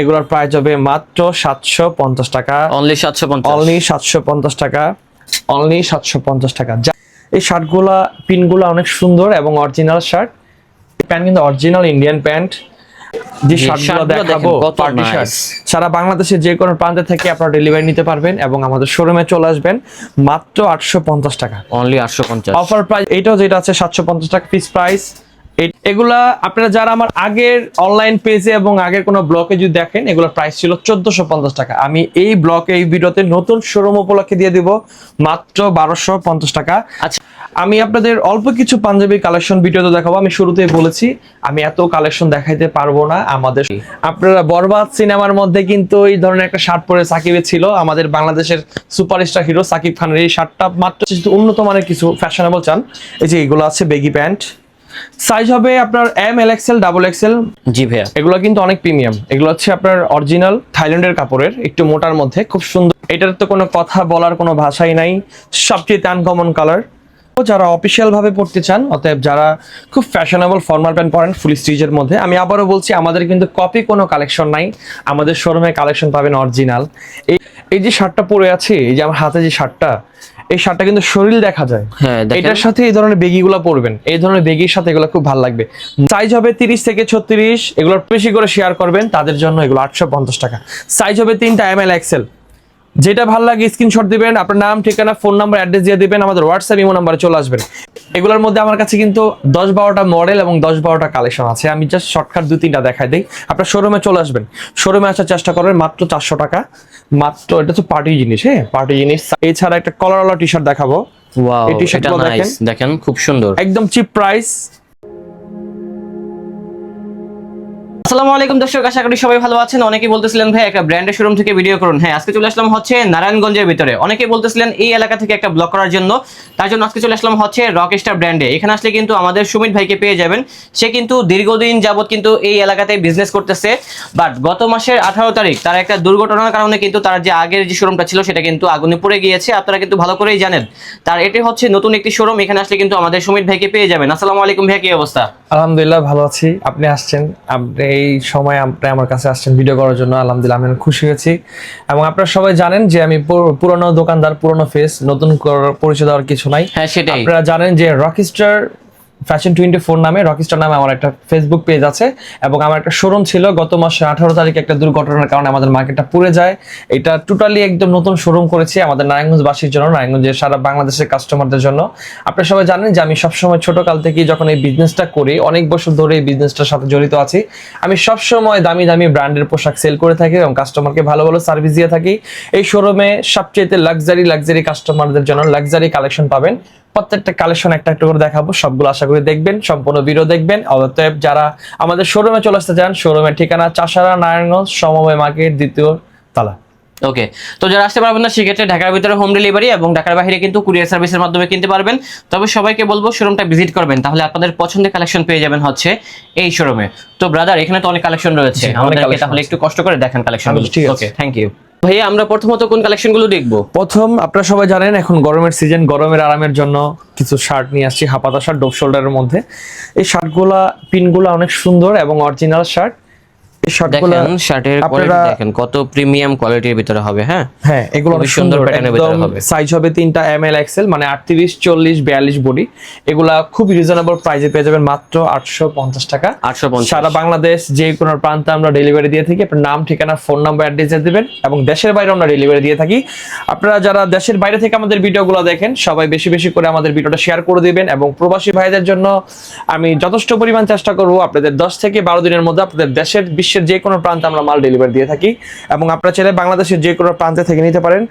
এগুলোর প্রাইস হবে মাত্র সাতশো পঞ্চাশ টাকা। অনলি সাতশো পঞ্চাশ। অনলি সাতশো পঞ্চাশ টাকা। অনলি সাতশো পঞ্চাশ টাকা। এই শার্টগুলা পিনগুলো অনেক সুন্দর এবং অরিজিনাল শার্ট। প্যান্ট কিন্তু অরিজিনাল ইন্ডিয়ান প্যান্ট যে শার্টগুলো দেখাবো পার্টি শার্ট সারা বাংলাদেশের যে কোনো প্রান্তে থেকে আপনারা ডেলিভারি নিতে পারবেন এবং আমাদের শোরুমে চলে আসবেন মাত্র আটশো পঞ্চাশ টাকা। অনলি আটশো পঞ্চাশ। অফার প্রাইস এটাও যেটা আছে সাতশো পঞ্চাশ টাকা পিস প্রাইস এগুলা আপনারা যারা আমার আগের অনলাইন পেজে এবং আগের কোনো ব্লকে যদি দেখেন এগুলোর প্রাইস ছিল চোদ্দশো পঞ্চাশ টাকা। আমি এই ব্লকে এই ভিডিওতে নতুন শোরুম উপলক্ষে দিয়ে দিব মাত্র বারোশো পঞ্চাশ টাকা। আচ্ছা। আমি আপনাদের অল্প কিছু পাঞ্জাবি কালেকশন ভিডিওতে দেখাবো। আমি শুরুতেই বলেছি আমি এত কালেকশন দেখাইতে পারব না আমাদের। আপনারা বরবাদ সিনেমার মধ্যে কিন্তু এই ধরনের একটা শার্ট পরে সাকিবের ছিল। আমাদের বাংলাদেশের সুপারস্টার হিরো সাকিব খানের এই শার্টটা মাত্র উন্নত মানের কিছু ফ্যাশনেবল চান। এই যে এগুলো আছে বেগি প্যান্ট সাইজ হবে আপনার M L XL double XL জি ভাইয়া। এগুলো কিন্তু অনেক প্রিমিয়াম এগুলো হচ্ছে আপনার অরিজিনাল থাইল্যান্ডের কাপড়ের একটু মোটার মধ্যে খুব সুন্দর। এটার তো কোনো কথা বলার কোনো ভাষাই নাই সবচেয়ে আনকমন কালার যারা অফিসিয়াল ভাবে পড়তে চান অতএব যারা খুব ফ্যাশনেবল ফর্মাল প্যান্ট পরেন ফুল স্টিচের মধ্যে আমি আবারও বলছি আমাদের কিন্তু কপি কোনো কালেকশন নাই আমাদের শোরুমে কালেকশন পাবেন অরিজিনাল এই এই যে শার্টটা পরে আছে এই যে আমার হাতে যে শার্টটা এই শার্টটা কিন্তু শরীর দেখা যায়। হ্যাঁ এটার সাথে এই ধরনের বেগিগুলো পরবেন। এই ধরনের বেগির সাথে এগুলো খুব ভালো লাগবে। সাইজ হবে তিরিশ থেকে ছত্রিশ এগুলো বেশি করে শেয়ার করবেন তাদের জন্য এগুলো আটশো পঞ্চাশ টাকা। সাইজ হবে তিনটা এম এল এক্সেল যেটা ভালো লাগে স্ক্রিনশট দিবেন আপনার নাম ঠিকানা ফোন নাম্বার অ্যাড্রেস দিয়ে দিবেন আমাদের হোয়াটসঅ্যাপ ইমো নাম্বারে চলে আসবেন। এগুলোর মধ্যে আমার কাছে কিন্তু দশ বারোটা মডেল এবং দশ বারোটা কালেকশন আছে। আমি জাস্ট শর্টকাট দু তিনটা দেখাই দিই। আপনার শোরুমে চলে আসবেন। শোরুমে আসার চেষ্টা করবেন মাত্র চারশো টাকা। মাত্র এটা তো পার্টি জিনিস হ্যাঁ? পার্টি জিনিস। এছাড়া একটা কলারওয়ালা টি শার্ট দেখাবো। দেখেন। খুব সুন্দর। একদম চিপ প্রাইস আসসালামু আলাইকুম, দর্শক, আশা করি সবাই ভালো আছেন। অনেকেই বলতেছিলেন, ভাই, একটা ব্র্যান্ডের শোরুম থেকে ভিডিও করুন। হ্যাঁ আজকে চলে আসলাম হচ্ছে নারায়ণগঞ্জের ভিতরে। অনেকেই বলতেছিলেন, এই এলাকা থেকে একটা ব্লক করার জন্য। তার জন্য আজকে চলে আসলাম হচ্ছে রকস্টার ব্র্যান্ডে এখানে আসলে কিন্তু আমাদের সুমিত ভাইকে পেয়ে যাবেন। সে কিন্তু দীর্ঘদিন যাবত কিন্তু এই এলাকাতে বিজনেস করতেছে। বাট গত মাসের আঠারো তারিখ তার একটা দুর্ঘটনার কারণে কিন্তু তার যে আগের যে শোরুমটা ছিল, সেটা কিন্তু আগুনে পড়ে গিয়েছে। আপনারা কিন্তু ভালো করেই জানেন। তার এটি হচ্ছে নতুন একটি শোরুম এখানে আসলে কিন্তু আমাদের সুমিত ভাইকে পেয়ে যাবেন। আসসালামু আলাইকুম ভাই কি অবস্থা? আলহামদুলিল্লাহ, ভালো আছি। আপনি আসছেন। আপনি এই সময় আপনি আমার কাছে আসছেন ভিডিও করার জন্য আলহামদুলিল্লাহ আমি খুশি হয়েছি। এবং আপনারা সবাই জানেন যে আমি পুর- পুরনো দোকানদার পুরনো ফেস নতুন পরিচয় দেওয়ার কিছু নাই। হ্যাঁ সেটাই। আপনারা জানেন যে রকিস্টার ফ্যাশন টোয়েন্টি ফোর নামে রকিস্টার নামে আমার একটা ফেসবুক পেজ আছে এবং আমার একটা শোরুম ছিল। গত মাসে আঠারো তারিখে একটা দুর্ঘটনার কারণে আমাদের মার্কেটটা পুড়ে যায়। এটা টোটালি একদম নতুন শোরুম করেছি আমাদের নারায়ণগঞ্জবাসীর জন্য, নারায়ণগঞ্জের সারা বাংলাদেশের কাস্টমারদের জন্য। আপনারা সবাই জানেন যে আমি সবসময় ছোট কাল থেকে যখন এই বিজনেসটা করি, অনেক বছর ধরে এই বিজনেসটার সাথে জড়িত আছি। আমি সবসময় দামি দামি ব্র্যান্ডের পোশাক সেল করে থাকি এবং কাস্টমারকে ভালো ভালো সার্ভিস দিয়ে থাকি। এই শোরুমে সবচেয়ে লাক্সারি লাক্সারি কাস্টমারদের জন্য লাক্সারি কালেকশন পাবেন। প্রত্যেকটা কালেকশন একটা একটা করে দেখাবো সবগুলো আশা করি দেখবেন সম্পূর্ণ ভিডিও দেখবেন। অতএব যারা আমাদের শোরুমে চলে আসতে চান শোরুমের ঠিকানা চাষারা নারায়ণগঞ্জ সমবায় মার্কেট দ্বিতীয় তালা। ওকে তো যারা আসতে পারবেন না সেক্ষেত্রে ঢাকার ভিতরে হোম ডেলিভারি এবং ঢাকার বাইরে কিন্তু কুরিয়ার সার্ভিসের মাধ্যমে কিনতে পারবেন। তবে সবাইকে বলব শোরুমটা ভিজিট করবেন তাহলে আপনাদের পছন্দের কালেকশন পেয়ে যাবেন হচ্ছে এই শোরুমে তো ব্রাদার এখানে তো অনেক কালেকশন রয়েছে। আমাদেরকে তাহলে একটু কষ্ট করে দেখেন কালেকশন ঠিক ওকে থ্যাংক ইউ ভাইয়া, আমরা প্রথমত কোন কালেকশনগুলো দেখব? প্রথম, আপনারা সবাই জানেন, এখন গরমের সিজন গরমের আরামের জন্য কিছু শার্ট নিয়ে আসছি, হাপাতা শার্ট ডোপ শোল্ডারের মধ্যে। এই শার্টগুলা পিনগুলো অনেক সুন্দর এবং অরিজিনাল শার্ট দেখেন শার্টের কোয়ালিটি দেখেন কত প্রিমিয়াম কোয়ালিটির ভিতরে হবে হ্যাঁ? হ্যাঁ এগুলো অনেক সুন্দর এর ভিতরে হবে। সাইজ হবে তিনটা এম এল এক্সেল মানে আটত্রিশ চল্লিশ বিয়াল্লিশ বডি এগুলা খুব রিজনেবল প্রাইসে পেয়ে যাবেন মাত্র আটশো পঞ্চাশ টাকা। আটশো পঞ্চাশ। সারা বাংলাদেশ যে কোনো প্রান্তে আমরা ডেলিভারি দিয়ে থাকি আপনার নাম ঠিকানা ফোন নাম্বার অ্যাড্রেস দিবেন এবং দেশের বাইরে আমরা ডেলিভারি দিয়ে থাকি। আপনারা যারা দেশের বাইরে থেকে আমাদের ভিডিওগুলো দেখেন সবাই বেশি বেশি করে আমাদের ভিডিওটা শেয়ার করে দিবেন এবং প্রবাসী ভাইদের জন্য আমি যথেষ্ট পরিমাণ চেষ্টা করব আপনাদের দশ থেকে বারো দিনের মধ্যে আপনাদের দেশের বিশ্বের যে কোনো প্রান্তে আমরা মাল ডেলিভারি দিয়ে থাকি এবং আপনারা চাইলে বাংলাদেশের যে কোনো প্রান্তে থেকে নিতে পারেন।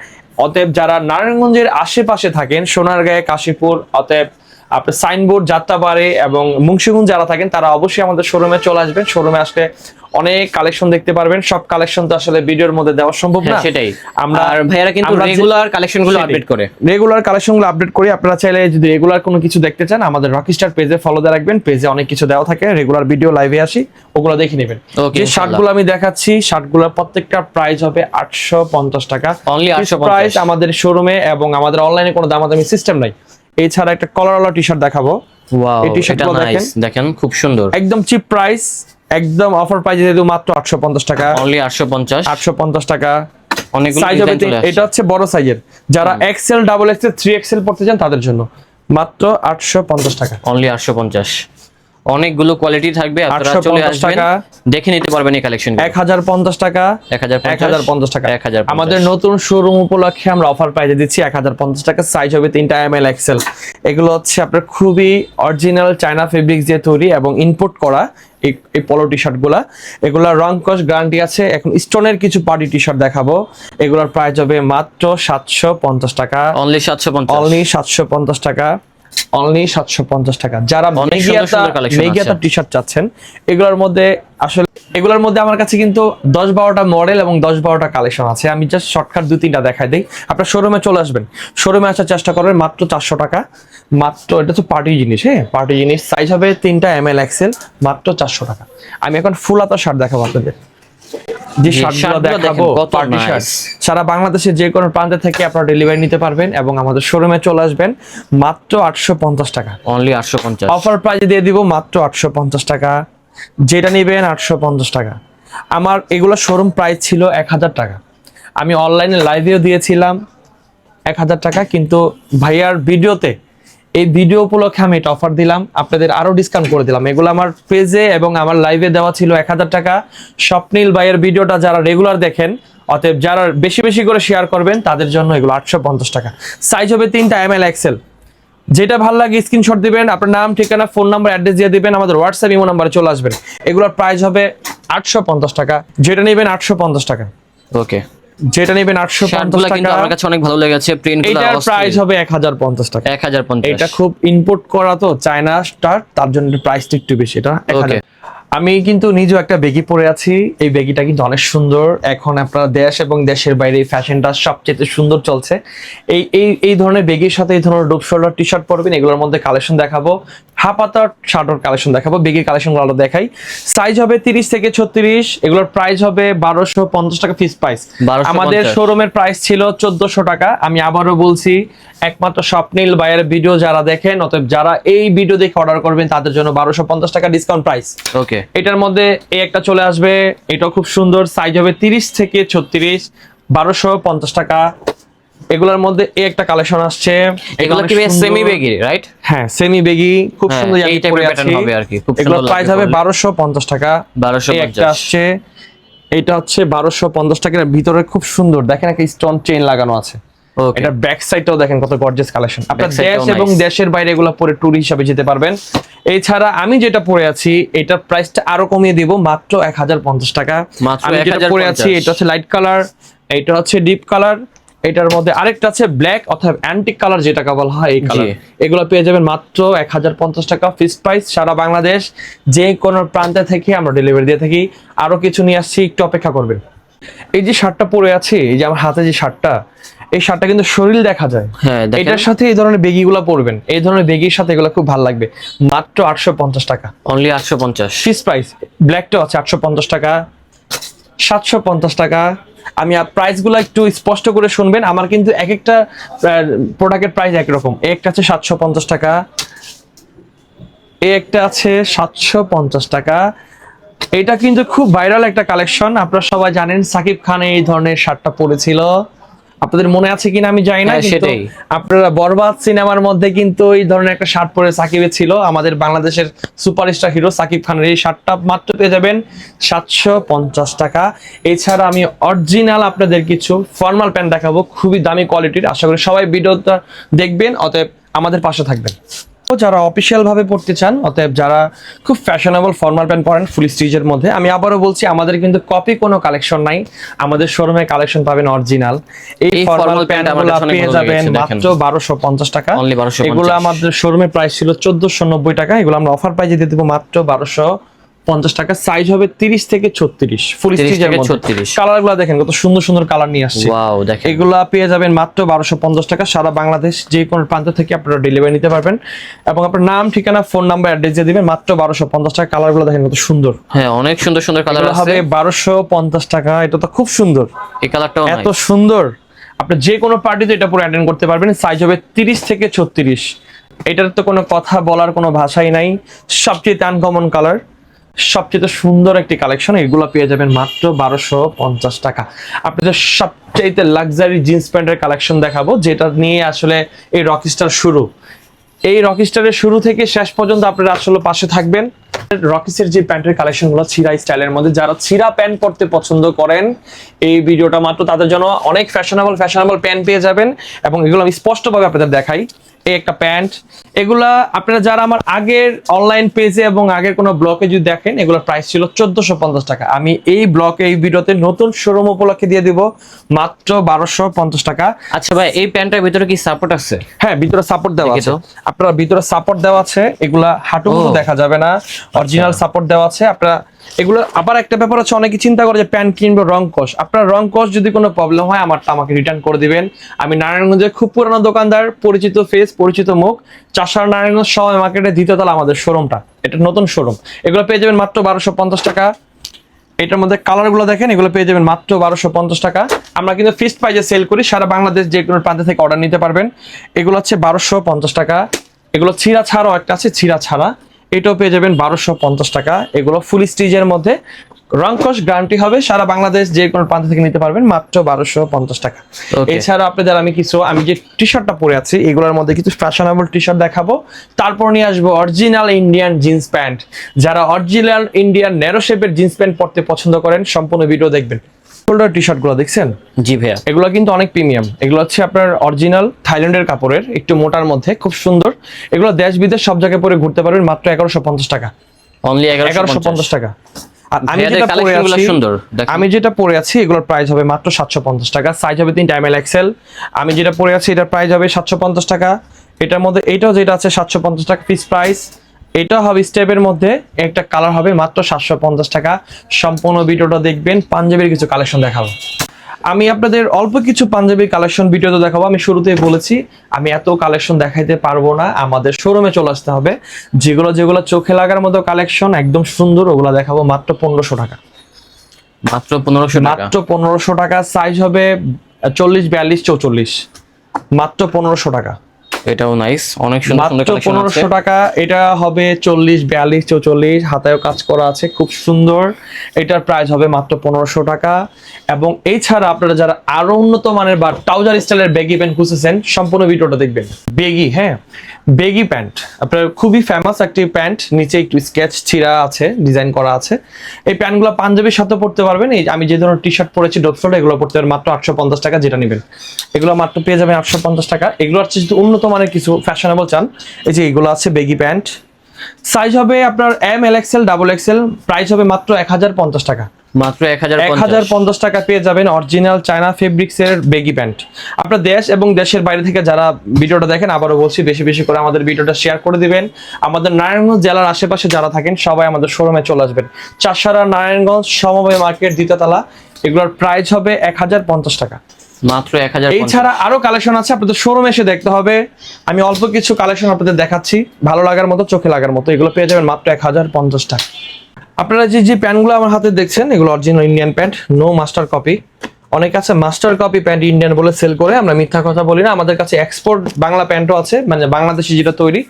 অতএব যারা নারায়ণগঞ্জের আশেপাশে থাকেন, সোনারগাঁয়ে, কাশীপুর, অতএব আপনার সাইনবোর্ড যাত্রাবাড়ি এবং মুন্সিগঞ্জ যারা থাকেন তারা অবশ্যই আমাদের শোরুমে চলে আসবেন। শোরুমে আসলে অনেক কালেকশন দেখতে পারবেন। সব কালেকশন তো আসলে ভিডিওর মধ্যে দেওয়া সম্ভব না। হ্যাঁ, সেটাই। আমরা আর ভাইয়ারা কিন্তু রেগুলার কালেকশনগুলো আপডেট করে। রেগুলার কালেকশনগুলো আপডেট করি। আপনারা চাইলে যদি রেগুলার কোনো কিছু দেখতে চান আমাদের রকিস্টার পেজে ফলো দিয়ে রাখবেন। পেজে অনেক কিছু দেওয়া থাকে। রেগুলার ভিডিও লাইভে আসি ওগুলো দেখে নেবেন। যে শার্টগুলো আমি দেখাচ্ছি শার্টগুলোর প্রত্যেকটা প্রাইস হবে আটশো পঞ্চাশ টাকা। অনলি 850 প্রাইস আমাদের শোরুমে এবং আমাদের অনলাইনে কোনো দামাদামি সিস্টেম নাই। এছাড়া একটা কলারওয়ালা টি শার্ট দেখাবো। ওয়াও এই নাইস দেখেন। খুব সুন্দর। একদম চিপ প্রাইস একদম অফার প্রাইস যেহেতু মাত্র আটশো পঞ্চাশ টাকা। অনলি আটশো পঞ্চাশ। আটশো পঞ্চাশ টাকা। অনেকগুলো সাইজ হবে এটা হচ্ছে বড় সাইজের যারা XL double XL three XL পড়তে চান তাদের জন্য। মাত্র আটশো পঞ্চাশ টাকা। অনলি আটশো পঞ্চাশ। অনেকগুলো কোয়ালিটি থাকবে আপনারা চলে আসবেন। দেখে নিতে পারবেন এই কালেকশন এক হাজার পঞ্চাশ টাকা। এক হাজার এক হাজার পঞ্চাশ টাকা। এক হাজার আমাদের নতুন শোরুম উপলক্ষে আমরা অফার প্রাইজে দিচ্ছি এক হাজার পঞ্চাশ টাকা। সাইজ হবে তিনটা এম এল এক্সেল এগুলো হচ্ছে আপনার খুবই অরিজিনাল চায়না ফেব্রিক্স দিয়ে তৈরি এবং ইনপুট করা এই পলো টি শার্টগুলা। এগুলা রং কস গ্যারান্টি আছে। এখন স্টোনের কিছু পার্টি টি শার্ট দেখাবো। এগুলোর প্রাইস হবে মাত্র সাতশো পঞ্চাশ টাকা। অনলি সাতশো পঞ্চাশ। অনলি সাতশো পঞ্চাশ টাকা। অনলি সাতশো পঞ্চাশ টাকা। যারা অনেক সুন্দর মেগিয়াতা মেগিয়াতা টি শার্ট চাচ্ছেন এগুলোর মধ্যে আসলে এগুলোর মধ্যে আমার কাছে কিন্তু দশ বারোটা মডেল এবং দশ বারোটা কালেকশন আছে। আমি জাস্ট শর্টকাট দু তিনটা দেখাই দিই। আপনার শোরুমে চলে আসবেন। শোরুমে আসার চেষ্টা করবেন মাত্র চারশো টাকা। মাত্র এটা তো পার্টি জিনিস হ্যাঁ? পার্টি জিনিস। সাইজ হবে তিনটা এম এল এক্সেল মাত্র চারশো টাকা। আমি এখন ফুল হাতা শার্ট দেখাবো আপনাদের। যে শার্টগুলো দেখাবো পার্টি শার্ট সারা বাংলাদেশের যে কোনো প্রান্তে থেকে আপনারা ডেলিভারি নিতে পারবেন এবং আমাদের শোরুমে চলে আসবেন মাত্র আটশো পঞ্চাশ টাকা। অনলি আটশো পঞ্চাশ। অফার প্রাইজে দিয়ে দিব মাত্র আটশো পঞ্চাশ টাকা। যেটা নেবেন আটশো পঞ্চাশ টাকা। আমার এগুলো শোরুম প্রাইস ছিল এক হাজার টাকা। আমি অনলাইনে লাইভেও দিয়েছিলাম এক হাজার টাকা কিন্তু ভাইয়ার ভিডিওতে এই ভিডিও উপলক্ষে আমি এটা অফার দিলাম। আপনাদের আরও ডিসকাউন্ট করে দিলাম। এগুলো আমার পেজে এবং আমার লাইভে দেওয়া ছিল এক হাজার টাকা। স্বপ্নীল ভাইয়ের ভিডিওটা যারা রেগুলার দেখেন, অতএব যারা বেশি বেশি করে শেয়ার করবেন, তাদের জন্য এগুলো আটশো পঞ্চাশ টাকা। সাইজ হবে তিনটা এম এল এক্সেল যেটা ভালো লাগে স্ক্রিনশট দিবেন, আপনার নাম, ঠিকানা ফোন নাম্বার অ্যাড্রেস দিয়ে দিবেন, আমাদের হোয়াটসঅ্যাপ ইমো নাম্বারে চলে আসবেন। এগুলোর প্রাইস হবে আটশো পঞ্চাশ টাকা। যেটা নেবেন আটশো পঞ্চাশ টাকা। ওকে যেটা নেবেন আটশো পঞ্চাশ কিন্তু টাকা। আমার কাছে অনেক ভালো লেগেছে। প্রিন্টগুলো এটার প্রাইস হবে এক হাজার পঞ্চাশ টাকা। এক হাজার পঞ্চাশ। এটা খুব ইম্পোর্ট করা তো চায়না স্টার তার জন্য প্রাইসটা একটু বেশি এটা 1000 Okay. আমি কিন্তু নিজেও একটা বেগি পরে আছি। এই বেগিটা কিন্তু অনেক সুন্দর। এখন আপনার দেশ এবং দেশের বাইরে এই ফ্যাশনটা সবচেয়ে সুন্দর চলছে। এই এই এই ধরনের বেগির সাথে এই ধরনের ডুপ শোল্ডার টি শার্ট পরবেন এগুলোর মধ্যে কালেকশন দেখাবো। হাফাতার শার্টের কালেকশন দেখাবো বেগির কালেকশনগুলো দেখাই। সাইজ হবে তিরিশ থেকে ছত্রিশ এগুলোর প্রাইস হবে বারোশো পঞ্চাশ টাকা ফিস প্রাইস আমাদের শোরুমের প্রাইস ছিল চোদ্দশো টাকা। আমি আবারও বলছি একমাত্র স্বপ্নিল বাইয়ের ভিডিও যারা দেখেন অতএব যারা এই ভিডিও দেখে অর্ডার করবেন তাদের জন্য বারোশো পঞ্চাশ টাকা ডিসকাউন্ট প্রাইস ওকে এটার মধ্যে এই একটা চলে আসবে। এটা খুব সুন্দর। সাইজ হবে তিরিশ থেকে ছত্রিশ। বারোশো পঞ্চাশ টাকা। এগুলোর মধ্যে এই একটা কালেকশন আসছে। এটা এগুলো কি সেমি বেগি রাইট হ্যাঁ সেমি বেগি খুব হ্যাঁ, সুন্দর এই আমি type পরে এর pattern আছি। হবে আর কি, খুব সুন্দর প্রাইস হবে পরলে। বারোশো পঞ্চাশ টাকা। বারোশো এই একটা আসছে। এটা হচ্ছে বারোশো পঞ্চাশ টাকার ভিতরে খুব সুন্দর। দেখেন একটা স্টোন চেইন লাগানো আছে। ওকে এটা ব্যাক সাইডটাও দেখেন কত গর্জিয়াস কালেকশন আপনার দেশ এবং দেশের বাইরে এগুলো পরে ট্যুর হিসাবে যেতে পারবেন। এছাড়া আমি যেটা পরে আছি এটার প্রাইসটা আরও কমিয়ে দিব মাত্র এক হাজার পঞ্চাশ টাকা। আমি যেটা পরে আছি এটা হচ্ছে লাইট কালার এটা হচ্ছে ডিপ কালার এটার মধ্যে আরেকটা আছে ব্ল্যাক অথবা অ্যান্টিক কালার যেটাকে বলা হয় এই কালার এগুলো পেয়ে যাবেন মাত্র এক হাজার পঞ্চাশ টাকা ফিক্সড প্রাইস সারা বাংলাদেশ। যে কোনো প্রান্তে থেকে আমরা ডেলিভারি দিয়ে থাকি। আরও কিছু নিয়ে আসছি একটু অপেক্ষা করবেন। এই যে শার্টটা পরে আছে এই যে আমার হাতে যে শার্টটা এই শার্টটা কিন্তু শরীর দেখা যায়। হ্যাঁ এটার সাথে এই ধরনের বেগিগুলো পরবেন। এই ধরনের বেগির সাথে এগুলো খুব ভালো লাগবে। মাত্র আটশো পঞ্চাশ টাকা। অনলি আটশো পঞ্চাশ। ফিক্স প্রাইস ব্ল্যাকটা আছে আটশো পঞ্চাশ টাকা। সাতশো পঞ্চাশ টাকা। আমি প্রাইসগুলো একটু স্পষ্ট করে শুনবেন। আমার কিন্তু এক একটা প্রোডাক্টের প্রাইস একরকম। একটা আছে সাতশো পঞ্চাশ টাকা। এই একটা আছে সাতশো পঞ্চাশ টাকা। এটা কিন্তু খুব ভাইরাল একটা কালেকশন আপনারা সবাই জানেন সাকিব খান এই ধরনের শার্টটা পরেছিল। আপনাদের মনে আছে কিনা আমি জানি না হ্যাঁ, সেটাই। আপনারা বরবাদ সিনেমার মধ্যে কিন্তু এই ধরনের একটা শার্ট পরে সাকিবের ছিল। আমাদের বাংলাদেশের সুপারস্টার হিরো সাকিব খানের এই শার্টটা মাত্র পেয়ে যাবেন সাতশো পঞ্চাশ টাকা। এছাড়া আমি অরিজিনাল আপনাদের কিছু ফর্মাল প্যান্ট দেখাবো খুবই দামি কোয়ালিটির। আশা করি সবাই ভিডিওটা দেখবেন অতএব আমাদের পাশে থাকবেন। যারা অফিসিয়াল ভাবে পড়তে চান অতএব যারা খুব ফ্যাশনেবল ফর্মাল প্যান্ট পরেন ফুল স্টিচের মধ্যে আমি আবারও বলছি আমাদের কিন্তু কপি কোনো কালেকশন নাই আমাদের শোরুমে কালেকশন পাবেন অরিজিনাল এই ফর্মাল প্যান্ট পেয়ে যাবেন মাত্র বারোশো পঞ্চাশ টাকা। Only 1250 এগুলো আমাদের শোরুমে প্রাইস ছিল চোদ্দশো নব্বই টাকা এগুলো আমরা অফার প্রাইজে দিয়ে দেবো মাত্র বারোশো পঞ্চাশ টাকা সাইজ হবে তিরিশ থেকে ছত্রিশ ফুল 30 স্টিচের থেকে মধ্যে। 36 কালারগুলো দেখেন কত সুন্দর সুন্দর কালার নিয়ে আসছে। এগুলা পেয়ে যাবেন মাত্র বারোশো পঞ্চাশ টাকা সারা বাংলাদেশ যে কোনো প্রান্ত থেকে আপনারা ডেলিভারি নিতে পারবেন। এবং আপনার নাম ঠিকানা ফোন নাম্বার অ্যাড্রেস দিয়ে দিবেন মাত্র বারোশো পঞ্চাশ টাকা। কালারগুলো দেখেন কত সুন্দর। হ্যাঁ অনেক সুন্দর সুন্দর কালার হবে বারোশো পঞ্চাশ টাকা এটা তো খুব সুন্দর। এই কালারটাও এত সুন্দর। আপনি যে কোনো পার্টিতে এটা পুরো অ্যাটেন্ড করতে পারবেন সাইজ হবে তিরিশ থেকে ছত্রিশ। এটার তো কোনো কথা বলার কোনো ভাষাই নাই। সবচেয়ে আনকমন কালার সবচেয়ে সুন্দর একটি কালেকশন এগুলো পেয়ে যাবেন মাত্র বারোশো পঞ্চাশ টাকা। আপনাদের সবচেয়ে লাক্সারি জিন্স প্যান্টের কালেকশন দেখাবো, যেটা নিয়ে আসলে এই রকিস্টার শুরু। এই রকিস্টারের শুরু থেকে শেষ পর্যন্ত আপনারা আসলে পাশে থাকবেন। রকিসের যে প্যান্টের কালেকশনগুলো ছিঁড়া স্টাইলের মধ্যে, যারা ছিঁড়া প্যান্ট পরতে পছন্দ করেন, এই ভিডিওটা মাত্র তাদের জন্য অনেক ফ্যাশনেবল ফ্যাশনেবল প্যান্ট পেয়ে যাবেন। এবং এগুলো আমি স্পষ্টভাবে আপনাদের দেখাই। এই একটা প্যান্ট। এগুলা আপনারা যারা আমার আগের অনলাইন পেজে এবং আগের কোনো ব্লকে যদি দেখেন এগুলোর প্রাইস ছিল চোদ্দশো পঞ্চাশ টাকা। আমি এই ব্লকে এই ভিডিওতে নতুন শোরুম উপলক্ষে দিয়ে দিব মাত্র বারোশো পঞ্চাশ টাকা। আচ্ছা ভাই এই প্যান্টের ভিতরে কি সাপোর্ট আছে? হ্যাঁ ভিতরে সাপোর্ট দেওয়া আছে। আপনার ভিতরে সাপোর্ট দেওয়া আছে এগুলা হাঁটু দেখা যাবে না। অরিজিনাল সাপোর্ট দেওয়া আছে আপনারা এগুলো আবার একটা ব্যাপার হচ্ছে অনেকে চিন্তা করে যে প্যান্ট কিনবো, রং কস। আপনার রং কস যদি কোনো প্রবলেম হয়, আমারটা আমাকে রিটার্ন করে দিবেন। আমি নারায়ণগঞ্জের খুব পুরানো দোকানদার, পরিচিত ফেস পরিচিত মুখ। চাষার নারায়ণগঞ্জ সময় মার্কেটে দ্বিতীয় তলা আমাদের শোরুমটা এটা নতুন শোরুম এগুলো পেয়ে যাবেন মাত্র বারোশো পঞ্চাশ টাকা। এটার মধ্যে কালারগুলো দেখেন, এগুলো পেয়ে যাবেন মাত্র বারোশো পঞ্চাশ টাকা। আমরা কিন্তু ফিক্সড প্রাইজে সেল করি, সারা বাংলাদেশ যে কোনো প্রান্ত থেকে অর্ডার নিতে পারবেন। এগুলো হচ্ছে বারোশো পঞ্চাশ টাকা। এগুলো ছিঁড়া ছাড়াও একটা আছে, ছিঁড়া ছাড়া। এটাও পেয়ে যাবেন বারোশো পঞ্চাশ টাকা। এগুলো ফুল স্টিজের মধ্যে। রংকশ গ্যারান্টি হবে সারা বাংলাদেশ যে কোনো প্রান্ত থেকে নিতে পারবেন মাত্র বারোশো পঞ্চাশ টাকা. এছাড়া আপনাদের আমি কিছু আমি যে টি শার্টটা পরে আছি এগুলোর মধ্যে কিছু ফ্যাশনেবল টি শার্ট দেখাবো। তারপর নিয়ে আসব অরিজিনাল ইন্ডিয়ান জিন্স প্যান্ট যারা অরিজিনাল ইন্ডিয়ান ন্যারো শেপের জিন্স প্যান্ট পরতে পছন্দ করেন সম্পূর্ণ ভিডিও দেখবেন। শোল্ডার টি শার্টগুলো দেখছেন? জি ভাইয়া। এগুলো কিন্তু অনেক প্রিমিয়াম। এগুলো হচ্ছে আপনার অরিজিনাল থাইল্যান্ডের কাপড়ের একটু মোটার মধ্যে খুব সুন্দর। এগুলো দেশ বিদেশ সব জায়গায় পরে ঘুরতে পারবেন মাত্র এগারোশো পঞ্চাশ টাকা। অনলি এগারোশো পঞ্চাশ। টাকা। আর আমি যেটা পরে আছি আমি যেটা পরে আছি এগুলোর প্রাইস হবে মাত্র সাতশো পঞ্চাশ টাকা। সাইজ হবে তিনটা এম এল এক্সেল আমি যেটা পরে আছি এটার প্রাইস হবে সাতশো পঞ্চাশ টাকা। এটার মধ্যে এটাও যেটা আছে সাতশো পঞ্চাশ টাকা ফিক্স প্রাইস এটা হবে স্টেপের মধ্যে একটা কালার হবে মাত্র সাতশো পঞ্চাশ টাকা। সম্পূর্ণ ভিডিওটা দেখবেন পাঞ্জাবির কিছু কালেকশন দেখাবো। আমি আপনাদের অল্প কিছু পাঞ্জাবি কালেকশন ভিডিওতে দেখাবো আমি শুরুতেই বলেছি আমি এত কালেকশন দেখাইতে পারব না আমাদের শোরুমে চলে আসতে হবে। যেগুলো যেগুলো চোখে লাগার মতো কালেকশন একদম সুন্দর ওগুলো দেখাবো মাত্র পনেরোশো টাকা। মাত্র পনেরোশো মাত্র পনেরোশো টাকা সাইজ হবে চল্লিশ বিয়াল্লিশ চৌচল্লিশ। মাত্র পনেরোশো টাকা। এটাও নাইস অনেক সুন্দর সুন্দর কালেকশন আছে। 1500 টাকা এটা হবে চল্লিশ বিয়াল্লিশ চৌচল্লিশ হাতায়ও কাজ করা আছে খুব সুন্দর। এটার প্রাইস হবে মাত্র 1500 টাকা। এবং এছাড়া আপনারা যারা আরও উন্নত মানের বা ট্রাউজার স্টাইলের বেগি প্যান্ট খুঁজেছেন সম্পূর্ণ ভিডিওটা দেখবেন। বেগি হ্যাঁ? Baggy pant. আপনার খুবই ফেমাস একটি প্যান্ট, নিচে একটু স্কেচ ছিঁড়া আছে ডিজাইন করা আছে। এই প্যান্টগুলো পাঞ্জাবির সাথে পড়তে পারবেন। এই আমি যে ধরনের টি শার্ট পরেছি ডোপসোল এগুলো পড়তে পারবেন মাত্র আটশো পঞ্চাশ টাকা যেটা নেবেন। এগুলো মাত্র পেয়ে যাবেন আটশো পঞ্চাশ টাকা। এগুলো হচ্ছে যদি উন্নত মানের কিছু ফ্যাশনেবল চান, এই যে এগুলো আছে বেগি প্যান্ট। সাইজ হবে আপনার M L XL double XL price হবে মাত্র এক হাজার পঞ্চাশ টাকা। মাত্র এক হাজার পঞ্চাশ। টাকা পেয়ে যাবেন অরিজিনাল চায়না বেগি প্যান্ট। আপনার দেশ এবং দেশের বাইরে থেকে যারা ভিডিওটা দেখেন আবারও বলছি বেশি বেশি করে আমাদের ভিডিওটা শেয়ার করে দিবেন। আমাদের নারায়ণগঞ্জ জেলার আশেপাশে যারা থাকেন সবাই আমাদের শোরুমে চলে আসবেন। নারায়ণগঞ্জ সমবায় মার্কেট দ্বিতীয়তলা এগুলোর প্রাইস হবে এক হাজার পঞ্চাশ টাকা। মাত্র এক হাজার এই ছাড়া আরও কালেকশন আছে আপনাদের শোরুমে এসে দেখতে হবে। আমি অল্প কিছু কালেকশন আপনাদের দেখাচ্ছি ভালো লাগার মতো চোখে লাগার মতো এগুলো পেয়ে যাবেন মাত্র এক হাজার পঞ্চাশ টাকা। আপনারা যে যে প্যান্টগুলো আমার হাতে দেখছেন এগুলো original Indian pant no master copy অনেক আছে মাস্টার কপি প্যান্ট ইন্ডিয়ান বলে সেল করে আমরা মিথ্যা কথা বলি না। আমাদের কাছে এক্সপোর্ট বাংলা প্যান্টও আছে মানে বাংলাদেশি যেটা তৈরি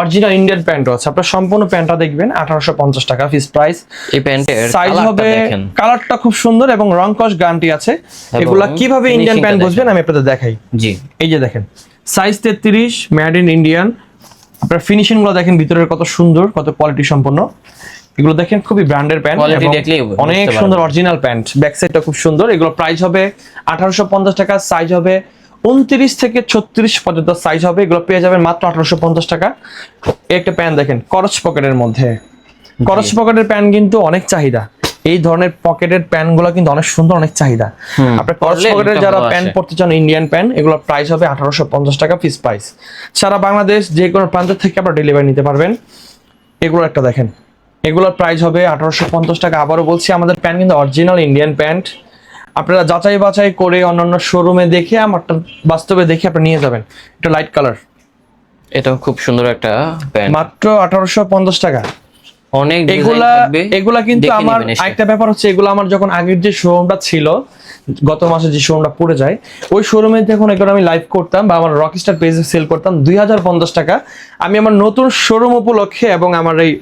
অরিজিনাল ইন্ডিয়ান প্যান্টও আছে। আপনার সম্পূর্ণ প্যান্টটা দেখবেন আঠারোশো পঞ্চাশ টাকা ফিস প্রাইস এই প্যান্টের সাইজ হবে কালারটা খুব সুন্দর এবং রং কস গ্যারান্টি আছে। এগুলা কীভাবে ইন্ডিয়ান প্যান্ট বুঝবেন আমি আপনাদের দেখাই। জি। এই যে দেখেন সাইজ তেত্রিশ ম্যাড ইন ইন্ডিয়ান আপনার ফিনিশিংগুলো দেখেন ভিতরের কত সুন্দর কত কোয়ালিটি সম্পন্ন। এগুলো দেখেন খুবই ব্র্যান্ডের প্যান্ট অনেক সুন্দর অরিজিনাল প্যান্ট ব্যাক সাইডটা খুব সুন্দর। এগুলো প্রাইস হবে আঠারোশো পঞ্চাশ টাকা সাইজ হবে উনত্রিশ থেকে ছত্রিশ পর্যন্ত সাইজ হবে। এগুলো পেয়ে যাবেন মাত্র আঠারোশো পঞ্চাশ টাকা। এই একটা প্যান্ট দেখেন করচ পকেটের মধ্যে। করচ পকেটের প্যান্ট কিন্তু অনেক চাহিদা। এই ধরনের পকেটের প্যান্টগুলো কিন্তু অনেক সুন্দর অনেক চাহিদা। আপনার করচ পকেটের যারা প্যান্ট। পড়তে চান ইন্ডিয়ান প্যান্ট এগুলো প্রাইস হবে আঠারোশো পঞ্চাশ টাকা ফিস প্রাইস সারা বাংলাদেশ যে কোনো প্রান্ত থেকে আপনারা ডেলিভারি নিতে পারবেন। এগুলো একটা দেখেন। এগুলোর প্রাইস হবে আঠারোশো পঞ্চাশ টাকা। আবারও বলছি আমাদের প্যান্ট কিন্তু অরিজিনাল ইন্ডিয়ান প্যান্ট আপনারা যাচাই বাছাই করে অন্যান্য শোরুমে দেখে আমারটা বাস্তবে দেখে আপনি নিয়ে যাবেন। এটা লাইট কালার এটাও খুব সুন্দর একটা প্যান্ট মাত্র আঠারোশো পঞ্চাশ টাকা। অনেক এগুলা এগুলা কিন্তু আমার। আরেকটা ব্যাপার হচ্ছে এগুলো আমার যখন আগের যে শোরুমটা ছিল গত মাসে যে শোরুমটা পড়ে যায় ওই শোরুমে যখন এগুলো আমি লাইভ করতাম বা আমার রকস্টার পেজে সেল করতাম দুই হাজার পঞ্চাশ টাকা। আমি আমার নতুন শোরুম উপলক্ষে এবং আমার এই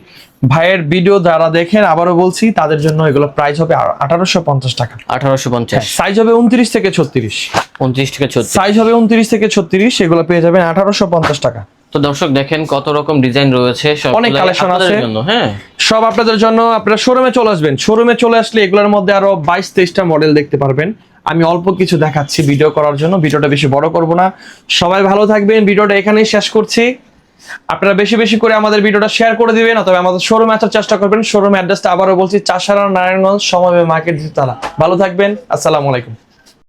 ভাইয়ের ভিডিও যারা দেখেন আবারও বলছি তাদের জন্য এগুলো প্রাইস হবে আঠারোশো পঞ্চাশ টাকা। আঠারোশো পঞ্চাশ। সাইজ হবে উনত্রিশ থেকে ছত্রিশ। উনত্রিশ থেকে ছত্রিশ। সাইজ হবে উনত্রিশ থেকে ছত্রিশ এগুলো পেয়ে যাবেন আঠারোশো পঞ্চাশ টাকা। তো দর্শক দেখেন কত রকম ডিজাইন রয়েছে সব অনেক collection আছে। হ্যাঁ। সব আপনাদের জন্য আপনারা শোরুমে চলে আসবেন। শোরুমে চলে আসলে এগুলোর মধ্যে আরও বাইশ তেইশটা মডেল দেখতে পারবেন। আমি অল্প কিছু দেখাচ্ছি ভিডিও করার জন্য ভিডিওটা বেশি বড় করব না। সবাই ভালো থাকবেন ভিডিওটা এখানেই শেষ করছি। আপনারা বেশি বেশি করে আমাদের ভিডিওটা শেয়ার করে দিবেন, অথবা আমাদের শোরুমে আসার চেষ্টা করবেন। শোরুম অ্যাড্রেসটা আবারও বলছি, চাষারা, নারায়ণগঞ্জ সময় মার্কেট তালা ভালো থাকবেন, আসসালামু আলাইকুম।